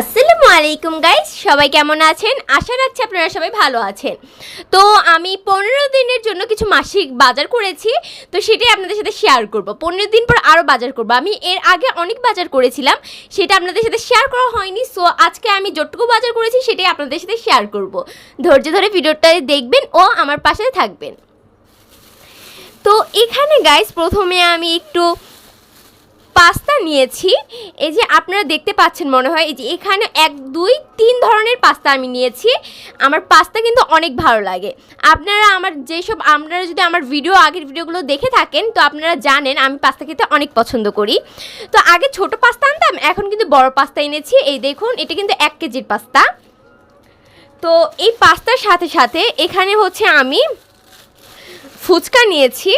আসসালামু আলাইকুম গাইস সবাই কেমন আছেন? আশা রাখছি আপনারা সবাই ভালো আছেন। তো আমি পনেরো দিনের জন্য কিছু মাসিক বাজার করেছি, তো সেটাই আপনাদের সাথে শেয়ার করব। পনেরো দিন পর আরও বাজার করব। আমি এর আগে অনেক বাজার করেছিলাম, সেটা আপনাদের সাথে শেয়ার করা হয়নি সো আজকে আমি যতটুকু বাজার করেছি, সেটাই আপনাদের সাথে শেয়ার করব। ধৈর্য ধরে ভিডিওটা দেখবেন ও আমার পাশে থাকবেন। তো এখানে গাইস প্রথমে আমি একটু পাস্তা নিয়েছি। এই যে আপনারা দেখতে পাচ্ছেন মনে হয়, এই যে এখানে এক, দুই, তিন ধরনের পাস্তা আমি নিয়েছি। আমার পাস্তা কিন্তু অনেক ভালো লাগে। আপনারা আমার যেসব, আপনারা যদি আমার ভিডিও, আগের ভিডিওগুলো দেখে থাকেন, তো আপনারা জানেন আমি পাস্তা খেতে অনেক পছন্দ করি। তো আগে ছোট পাস্তা আনতাম, এখন কিন্তু বড় পাস্তা এনেছি। এই দেখুন, এটা কিন্তু এক কেজির পাস্তা। তো এই পাস্তার সাথে সাথে এখানে হচ্ছে আমি ফুচকা নিয়েছি।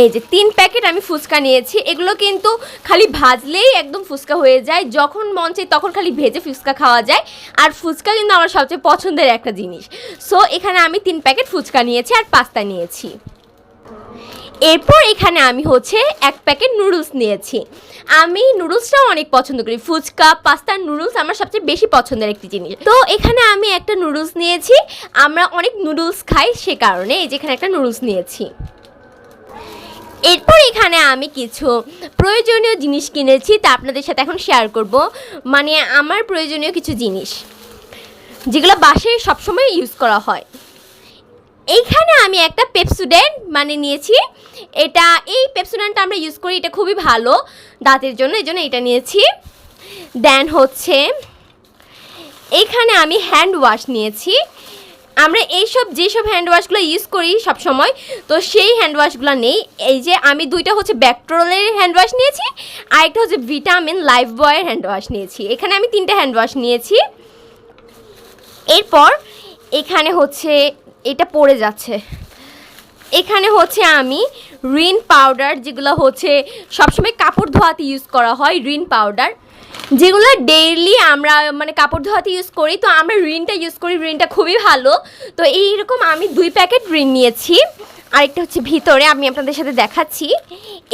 এই যে তিন প্যাকেট আমি ফুচকা নিয়েছি। এগুলো কিন্তু খালি ভাজলেই একদম ফুচকা হয়ে যায়। যখন মন চাই তখন খালি ভেজে ফুচকা খাওয়া যায়। আর ফুচকা কিন্তু আমার সবচেয়ে পছন্দের একটা জিনিস। সো এখানে আমি তিন প্যাকেট ফুচকা নিয়েছি আর পাস্তা নিয়েছি। এরপর এখানে আমি হচ্ছে এক প্যাকেট নুডলস নিয়েছি। আমি নুডলসটাও অনেক পছন্দ করি। ফুচকা, পাস্তা, নুডলস আমার সবচেয়ে বেশি পছন্দের একটি জিনিস। তো এখানে আমি একটা নুডলস নিয়েছি। আমরা অনেক নুডলস খাই সে কারণে এই যে এখানে একটা নুডলস নিয়েছি। এরপর এখানে আমি কিছু প্রয়োজনীয় জিনিস কিনেছি, তা আপনাদের সাথে এখন শেয়ার করব। মানে আমার প্রয়োজনীয় কিছু জিনিস, যেগুলো বাসায় সবসময় ইউজ করা হয়। এইখানে আমি একটা পেপসুডেন্ট মানে নিয়েছি। এটা, এই পেপসুডেন্টটা আমরা ইউজ করি, এটা খুবই ভালো দাঁতের জন্য, এই জন্য এটা নিয়েছি। দেন হচ্ছে, এইখানে আমি হ্যান্ড ওয়াশ নিয়েছি। আমরা এইসব যেসব হ্যান্ড ওয়াশগুলো ইউজ করি সব সময় তো সেই হ্যান্ড ওয়াশগুলো নেই। এই যে আমি দুইটা হচ্ছে ব্যাকট্রোলের হ্যান্ড ওয়াশ নিয়েছি আর একটা হচ্ছে ভিটামিন লাইফ বয়ের হ্যান্ড ওয়াশ নিয়েছি। এখানে আমি তিনটে হ্যান্ড ওয়াশ নিয়েছি। এরপর এখানে হচ্ছে, এটা পড়ে যাচ্ছে। এখানে হচ্ছে আমি রিন পাউডার যেগুলো হচ্ছে সবসময় কাপড় ধোয়াতে ইউজ করা হয় রিন পাউডার যেগুলো ডেইলি আমরা মানে কাপড় ধোয়াতে ইউজ করি, তো আমরা রিনটা ইউজ করি রিনটা খুবই ভালো। তো এইরকম আমি দুই প্যাকেট রিন নিয়েছি। আরেকটা হচ্ছে ভিতরে, আমি আপনাদের সাথে দেখাচ্ছি।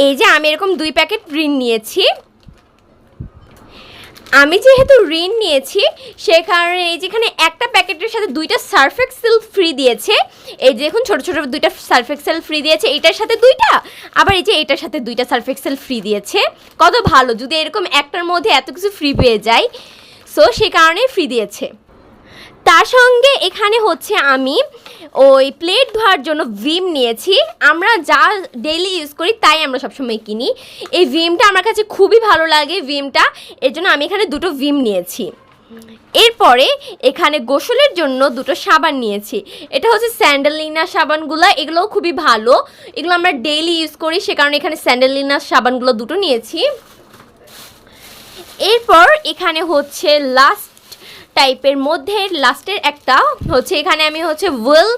এই যে আমি এরকম দুই প্যাকেট রিন নিয়েছি। আমি যেহেতু ঋণ নিয়েছি, সে কারণে এই যেখানে একটা প্যাকেটের সাথে দুইটা সার্ফ এক্সেল ফ্রি দিয়েছে, এই যে এখন ছোটো ছোটো দুইটা সার্ফ এক্সেল ফ্রি দিয়েছে, এটার সাথে দুইটা, আবার এই যে এটার সাথে দুইটা সার্ফ এক্সেল ফ্রি দিয়েছে। কত ভালো, যদি এরকম একটার মধ্যে এত কিছু ফ্রি পেয়ে যায় সো সে কারণে ফ্রি দিয়েছে। তার সঙ্গে এখানে হচ্ছে আমি ওই প্লেট ধোয়ার জন্য ভিম নিয়েছি। আমরা যা ডেইলি ইউজ করি তাই আমরা সবসময় কিনি। এই ভিমটা আমার কাছে খুবই ভালো লাগে ভিমটা এর জন্য আমি এখানে দুটো ভিম নিয়েছি। এরপরে এখানে গোসলের জন্য দুটো সাবান নিয়েছি। এটা হচ্ছে স্যান্ডেলিনা সাবানগুলো, এগুলোও খুবই ভালো। এগুলো আমরা ডেইলি ইউজ করি, সে কারণে এখানে স্যান্ডেলিনা সাবানগুলো দুটো নিয়েছি। এরপর এখানে হচ্ছে লাস্ট টাইপের মধ্যে লাস্টের একটা হচ্ছে এখানে আমি হচ্ছে ওয়েল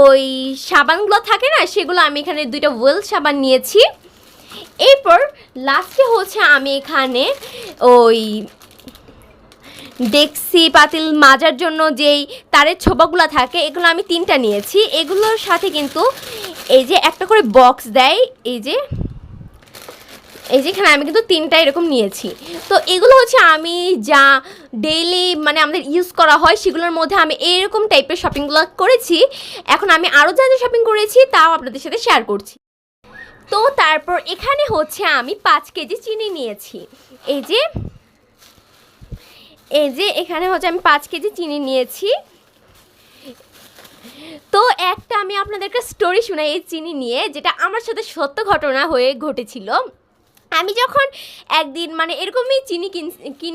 ওই সাবানগুলো থাকে না, সেগুলো আমি এখানে দুইটা ওয়েল সাবান নিয়েছি। এরপর লাস্টে হচ্ছে আমি এখানে ওই ডেক্সি পাতিল মাজার জন্য যেই তারের ছোবাগুলো থাকে, এগুলো আমি তিনটা নিয়েছি। এগুলোর সাথে কিন্তু এই যে একটা করে বক্স দেয়, এই যে এই যেখানে আমি কিন্তু তিনটা এরকম নিয়েছি। তো এগুলো হচ্ছে আমি যা ডেইলি মানে আমাদের ইউজ করা হয় সেগুলোর মধ্যে আমি এরকম টাইপের শপিংগুলো করেছি। এখন আমি আরও যা যা শপিং করেছি তাও আপনাদের সাথে শেয়ার করছি। তো তারপর এখানে হচ্ছে আমি পাঁচ কেজি চিনি নিয়েছি। এই যে এই যে এখানে হচ্ছে আমি পাঁচ কেজি চিনি নিয়েছি। তো একটা আমি আপনাদেরকে স্টোরি শোনাই এই চিনি নিয়ে, যেটা আমার সাথে সত্য ঘটনা হয়ে ঘটেছিল। আমি যখন একদিন মানে এরকমই চিনি কিন-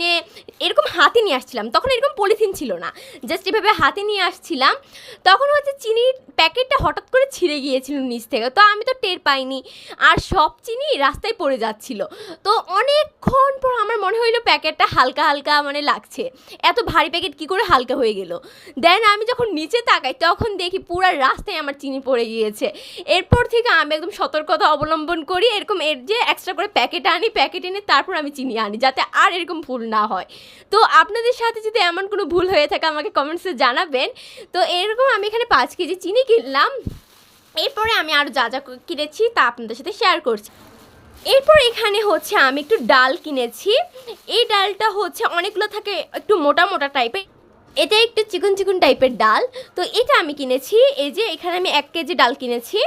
এরকম হাতে নিয়ে আসছিলাম, তখন এরকম পলিথিন ছিল না। জাস্ট এভাবে হাতে নিয়ে আসছিলাম। তখন হচ্ছে চিনির প্যাকেটটা হঠাৎ করে ছিঁড়ে গিয়েছিল নিচ থেকে। তো আমি তো টের পাইনি। আর সব চিনি রাস্তায় পড়ে যাচ্ছিল। তো অনেকক্ষণ পর আমার মনে হইল প্যাকেটটা হালকা হালকা মানে লাগছে। এত ভারী প্যাকেট কি করে হালকা হয়ে গেল? দেন আমি যখন নিচে তাকাই, তখন দেখি পুরো রাস্তায় আমার চিনি পড়ে গিয়েছে। এরপর থেকে আমি একদম সতর্কতা অবলম্বন করি। এরকম এর যে এক্সট্রা করে প্যাকেট আনি, প্যাকেট এনে তারপর আমি চিনি আনি, যাতে আর এরকম ভুল না হয়। তো আপনাদের সাথে যদি এমন কোনো ভুল হয়ে থাকে, আমাকে কমেন্টসে জানাবেন। তো এরকম আমি এখানে পাঁচ কেজি চিনি কিনলাম। এরপরে আমি আরও যা যা কিনেছি তা আপনাদের সাথে শেয়ার করছি। এরপর এখানে হচ্ছে আমি একটু ডাল কিনেছি। এই ডালটা হচ্ছে অনেকগুলো থাকে একটু মোটা মোটা টাইপের এটা একটু চিকন চিকন টাইপের ডাল। তো এটা আমি কিনেছি। এই যে এখানে আমি এক কেজি ডাল কিনেছি।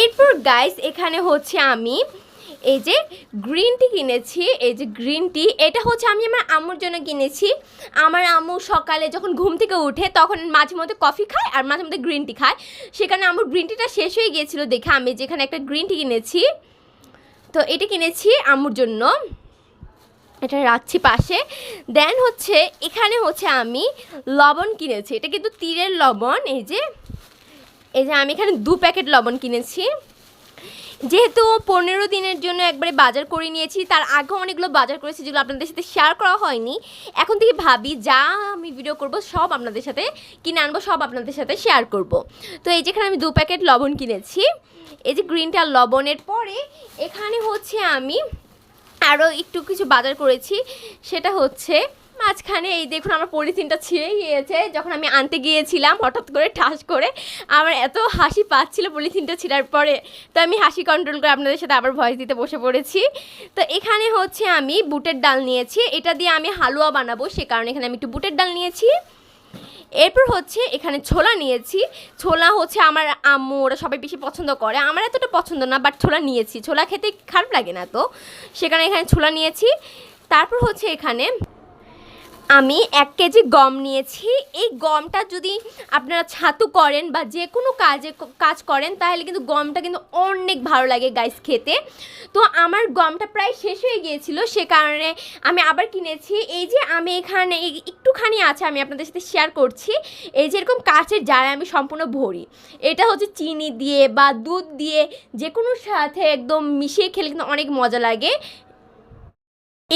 এরপর গাইস এখানে হচ্ছে আমি এই যে গ্রিন টি কিনেছি, এই যে গ্রিন টি এটা হচ্ছে আমি আমার আম্মুর জন্য কিনেছি। আমার আম্মু সকালে যখন ঘুম থেকে উঠে তখন মাঝে মধ্যে কফি খায় আর মাঝে মধ্যে গ্রিন টি খায়। সেখানে আমার গ্রিন টিটা শেষ হয়ে গিয়েছিল দেখে আমি যেখানে একটা গ্রিন টি কিনেছি, তো এটা কিনেছি আম্মুর জন্য। এটা রাখছি পাশে। দেন হচ্ছে, এখানে হচ্ছে আমি লবণ কিনেছি। এটা কিন্তু তীরের লবণ, এই যে এই যে আমি এখানে দু প্যাকেট লবণ কিনেছি। যেহেতু পনেরো দিনের জন্য একবারে বাজার করে নিয়েছি, তার আগেও অনেকগুলো বাজার করেছি যেগুলো আপনাদের সাথে শেয়ার করা হয়নি। এখন থেকে ভাবি যা আমি ভিডিও করব, সব আপনাদের সাথে কিনে আনব, সব আপনাদের সাথে শেয়ার করব। তো এই যেখানে আমি দু প্যাকেট লবণ কিনেছি। এই যে গ্রিনটা লবণের পরে এখানে হচ্ছে আমি আরও একটু কিছু বাজার করেছি, সেটা হচ্ছে মাঝখানে এই দেখুন আমার পলিথিনটা ছিঁড়ে গিয়েছে। যখন আমি আনতে গিয়েছিলাম, হঠাৎ করে ঠাস করে আমার এত হাসি পাচ্ছিল পলিথিনটা ছিঁড়ার পরে। তো আমি হাসি কন্ট্রোল করে আপনাদের সাথে আবার ভয়েস দিতে বসে পড়েছি। তো এখানে হচ্ছে আমি বুটের ডাল নিয়েছি। এটা দিয়ে আমি হালুয়া বানাবো, সে কারণে এখানে আমি একটু বুটের ডাল নিয়েছি। এরপর হচ্ছে এখানে ছোলা নিয়েছি। ছোলা হচ্ছে আমার আম্মু, ওরা সবাই বেশি পছন্দ করে। আমার এতটা পছন্দ না বাট ছোলা নিয়েছি। ছোলা খেতে খারাপ লাগে না তো। সেখানে এখানে ছোলা নিয়েছি। তারপর হচ্ছে এখানে আমি এক কেজি গম নিয়েছি। এই গমটা যদি আপনারা ছাতু করেন বা যে কোনো কাজে কাজ করেন, তাহলে কিন্তু গমটা কিন্তু অনেক ভালো লাগে গাইস খেতে। তো আমার গমটা প্রায় শেষ হয়ে গিয়েছিল, সে কারণে আমি আবার কিনেছি। এই যে আমি এখানে একটুখানি আছে, আমি আপনাদের সাথে শেয়ার করছি। এই যে এরকম কাঁচের জারে আমি সম্পূর্ণ ভরি। এটা হচ্ছে চিনি দিয়ে বা দুধ দিয়ে যে কোনো সাথে একদম মিশিয়ে খেলে কিন্তু অনেক মজা লাগে।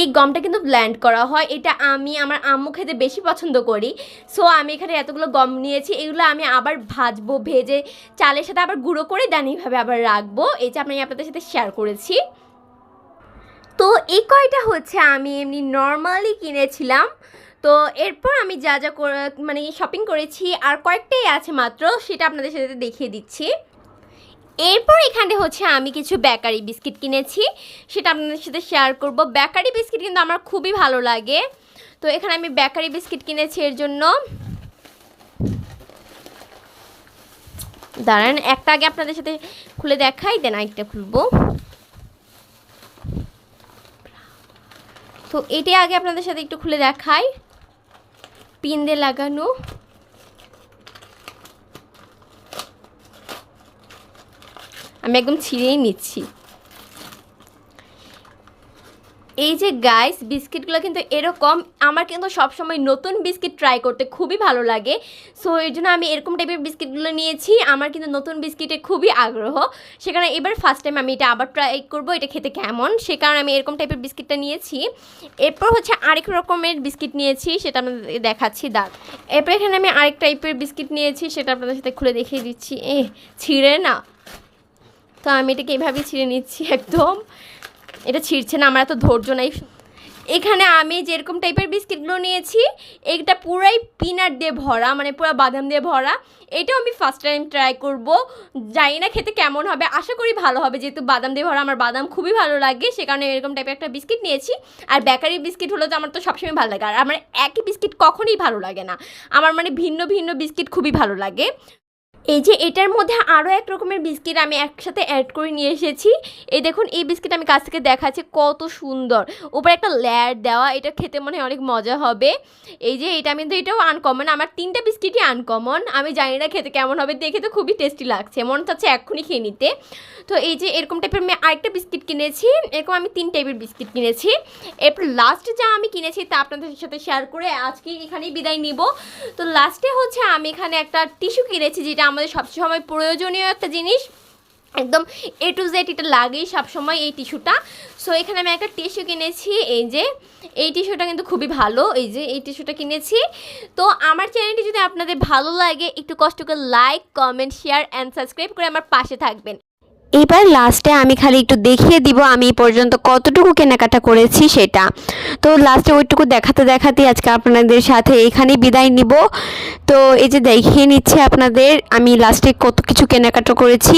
এই গমটা কিন্তু ব্ল্যান্ড করা হয়। এটা আমি আমার আম্মু খেতে বেশি পছন্দ করি। সো আমি এখানে এতগুলো গম নিয়েছি। এগুলো আমি আবার ভাজবো, ভেজে চালের সাথে আবার গুঁড়ো করে দেন এইভাবে আবার রাখব। এই যে আমি আপনাদের সাথে শেয়ার করেছি। তো এই কয়টা হচ্ছে আমি এমনি নর্মালি কিনেছিলাম। তো এরপর আমি যা যা মানে শপিং করেছি। আর কয়েকটাই আছে মাত্র, সেটা আপনাদের সাথে দেখিয়ে দিচ্ছি। এরপর এখানে হচ্ছে আমি কিছু বেকারি বিস্কিট কিনেছি। সেটা আপনাদের সাথে শেয়ার করব। বেকারি বিস্কিট কিন্তু আমার খুবই ভালো লাগে। তো এখানে আমি বেকারি বিস্কিট কিনেছি এর জন্য। দাঁড়ান, একটা আগে আপনাদের সাথে খুলে দেখাই, দেন আরেকটা খুলবো। তো এটি আগে আপনাদের সাথে একটু খুলে দেখাই। পিন দিয়ে লাগানো। আমি একদম ছিঁড়েই নিচ্ছি। এই যে গাইস বিস্কিটগুলো কিন্তু এরকম, আমার কিন্তু সবসময় নতুন বিস্কিট ট্রাই করতে খুবই ভালো লাগে। সো এর জন্য আমি এরকম টাইপের বিস্কিটগুলো নিয়েছি, আমার কিন্তু নতুন বিস্কিটে খুবই আগ্রহ। সেখানে এবার ফার্স্ট টাইম আমি এটা আবার ট্রাই করব, এটা খেতে কেমন? সে কারণে আমি এরকম টাইপের বিস্কিটটা নিয়েছি। এরপর হচ্ছে আরেক রকমের বিস্কিট নিয়েছি, সেটা আপনাদের দেখাচ্ছি দাঁড় এরপর এখানে আমি আরেক টাইপের বিস্কিট নিয়েছি, সেটা আপনাদের সাথে খুলে দেখিয়ে দিচ্ছি। এ ছিঁড়ে না। তো আমি এটাকে এইভাবেই ছিঁড়ে নিচ্ছি একদম। এটা ছিঁড়ছে না, আমার এত ধৈর্য নাই। এখানে আমি যেরকম টাইপের বিস্কিটগুলো নিয়েছি এটা পুরাই পিনাট দিয়ে ভরা মানে পুরো বাদাম দিয়ে ভরা। এটাও আমি ফার্স্ট টাইম ট্রাই করব। জানি না খেতে কেমন হবে, আশা করি ভালো হবে। যেহেতু বাদাম দিয়ে ভরা, আমার বাদাম খুবই ভালো লাগে, সে কারণে এরকম টাইপের একটা বিস্কিট নিয়েছি। আর বেকারি বিস্কিট হলো তো আমার তো সবসময় ভালো লাগে, আর আমার একই বিস্কিট কখনোই ভালো লাগে না। আমার মানে ভিন্ন ভিন্ন বিস্কিট খুবই ভালো লাগে। এই যে এটার মধ্যে আরও এক রকমের বিস্কিট আমি একসাথে অ্যাড করে নিয়ে এসেছি। এই দেখুন, এই বিস্কিট আমি কাছ থেকে দেখাচ্ছি, কত সুন্দর। উপরে একটা লেয়ার দেওয়া, এটা খেতে মনে হয় অনেক মজা হবে। এই যে এটা কিন্তু এটাও আনকমন আমার তিনটা বিস্কিটই আনকমন আমি জানি না খেতে কেমন হবে, দেখে তো খুবই টেস্টি লাগছে। মনে হচ্ছে এক্ষুনি খেয়ে নিতে। তো এই যে এরকম টাইপের আমি আরেকটা বিস্কিট কিনেছি, এরকম আমি তিন টাইপের বিস্কিট কিনেছি। এরপর লাস্ট যা আমি কিনেছি তা আপনাদের সাথে শেয়ার করে আজকে এখানেই বিদায় নিব। তো লাস্টে হচ্ছে আমি এখানে একটা টিস্যু কিনেছি, যেটা আমাদের সবসময় প্রয়োজনীয় একটা জিনিস। একদম এ টু জেড এটা লাগেই সবসময় এই টিস্যুটা। সো এখানে আমি একটা টিস্যু কিনেছি, এই যে, এই টিস্যুটা কিন্তু খুবই ভালো, এই যে, এই টিস্যুটা কিনেছি। তো, আমার চ্যানেলটি যদি আপনাদের ভালো লাগে, একটু কষ্ট করে like comment share and subscribe করে আমার পাশে থাকবেন। এবার লাস্টে আমি খালি একটু দেখিয়ে দিব আমি পর্যন্ত কতটুকু কেনাকাটা করেছি সেটা। তো লাস্টে ওইটুকু দেখাতে দেখাতে আজকে আপনাদের সাথে এখানেই বিদায় নিব। তো এই যে দেখিয়ে নিচ্ছে আপনাদের, আমি লাস্টে কত কিছু কেনাকাটা করেছি।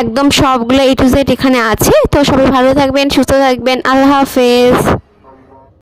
একদম সবগুলো এ টু জেড এখানে আছে। তো সবাই ভালো থাকবেন, সুস্থ থাকবেন। আল্লাহ হাফেজ।